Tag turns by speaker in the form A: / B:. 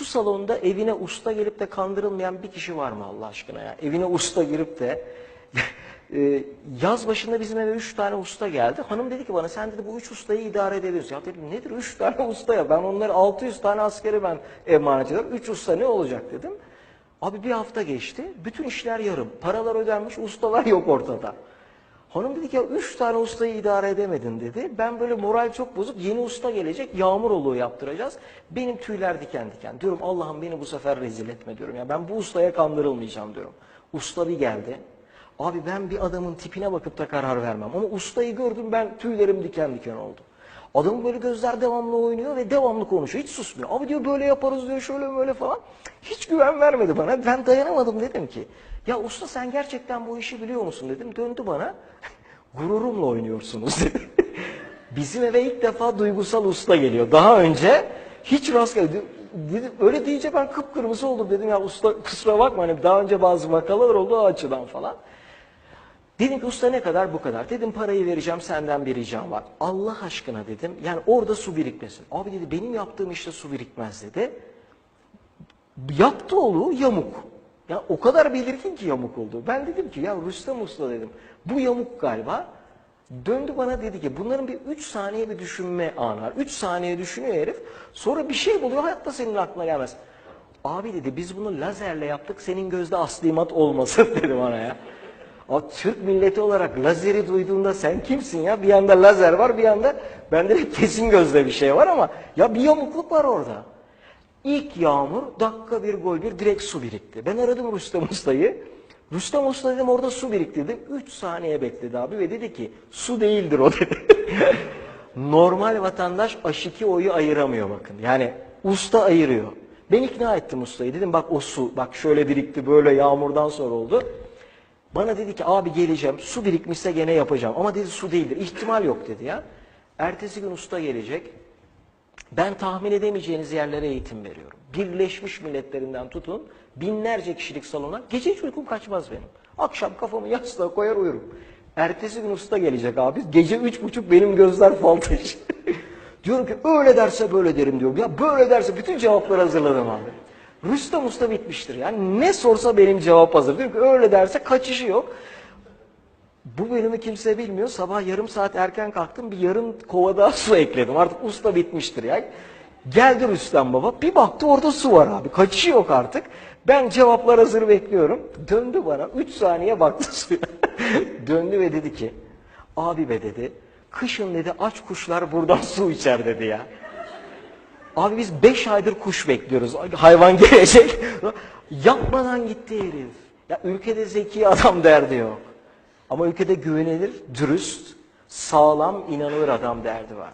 A: Şu salonda evine usta gelip de kandırılmayan bir kişi var mı Allah aşkına ya? Evine usta girip de e, yaz başında bizim eve üç tane usta geldi. Hanım dedi ki bana sen dedi bu üç ustayı idare edebilirsin. Ya dedim nedir üç tane usta ya? Ben onları 600 tane askeri ben emanet ediyorum. Üç usta ne olacak dedim. Abi bir hafta geçti. Bütün işler yarım. Paralar ödenmiş, ustalar yok ortada. Hanım dedi ki ya üç tane ustayı idare edemedin dedi. Ben böyle moral çok bozuk. Yeni usta gelecek. Yağmur oluğu yaptıracağız. Benim tüyler diken diken. Diyorum Allah'ım beni bu sefer rezil etme diyorum. Ya ben bu ustaya kandırılmayacağım diyorum. Usta bir geldi. Abi ben bir adamın tipine bakıp da karar vermem. Ama ustayı gördüm ben tüylerim diken diken oldu. Adamın böyle gözler devamlı oynuyor ve devamlı konuşuyor. Hiç susmuyor. Abi diyor böyle yaparız diyor şöyle böyle falan. Hiç güven vermedi bana. Ben dayanamadım dedim ki. Ya usta sen gerçekten bu işi biliyor musun dedim. Döndü bana. Gururumla oynuyorsunuz dedi. Bizim eve ilk defa duygusal usta geliyor. Daha önce hiç rast geldi. Dedim, öyle deyince ben kıpkırmızı oldum dedim ya usta kusura bakma hani daha önce bazı vakalar oldu o açıdan falan. Dedim ki usta ne kadar bu kadar. Dedim parayı vereceğim senden bir ricam var. Allah aşkına dedim yani orada su birikmesin. Abi dedi benim yaptığım işte su birikmez dedi. Yaptı oğlu yamuk. Ya o kadar belirgin ki yamuk oldu. Ben dedim ki ya Rüstem Usta dedim. Bu yamuk galiba. Döndü bana dedi ki bunların bir 3 saniye bir düşünme anı var. 3 saniye düşünüyor herif. Sonra bir şey buluyor hayatta senin aklına gelmez. Abi dedi biz bunu lazerle yaptık senin gözde aslimat olmasın dedi bana ya. O Türk milleti olarak lazeri duyduğunda sen kimsin ya? Bir yanda lazer var bir yanda bende de kesin gözde bir şey var ama ya bir yamukluk var orada. İlk yağmur dakika bir gol bir direkt su birikti. Ben aradım Rüstem Usta'yı. Rüstem Usta dedim orada su birikti dedim. 3 saniye bekledi abi ve dedi ki su değildir o dedi. Normal vatandaş aşiki oyu ayıramıyor bakın. Yani usta ayırıyor. Ben ikna ettim ustayı. Dedim bak o su bak şöyle birikti böyle yağmurdan sonra oldu. Bana dedi ki abi geleceğim su birikmişse gene yapacağım. Ama dedi su değildir. İhtimal yok dedi ya. Ertesi gün usta gelecek. Ben tahmin edemeyeceğiniz yerlere eğitim veriyorum. Birleşmiş Milletlerinden tutun binlerce kişilik salona gece hiç uykum kaçmaz benim. Akşam kafamı yastığa koyar uyurum. Ertesi gün usta gelecek abi. Gece üç buçuk benim gözler fal taşı. diyorum ki öyle derse böyle derim diyorum. Ya böyle derse bütün cevapları hazırladım abi. Rüstem Usta bitmiştir. Yani ne sorsa benim cevap hazır. Diyorum ki öyle derse kaçışı yok. Bu bölümü kimse bilmiyor. Sabah yarım saat erken kalktım. Bir yarım kova daha su ekledim. Artık usta bitmiştir ya. Geldi Rüstem baba. Bir baktı orada su var abi. Kaçışı yok artık. Ben cevaplar hazır bekliyorum. Döndü bana. Üç saniye baktı suya. Döndü ve dedi ki abi be dedi. Kışın dedi aç kuşlar buradan su içer dedi ya. Abi biz beş aydır kuş bekliyoruz. Hayvan gelecek. Yapmadan gitti herif. Ya ülkede zeki adam derdi yok. Ama ülkede güvenilir, dürüst, sağlam, inanılır adam derdi var.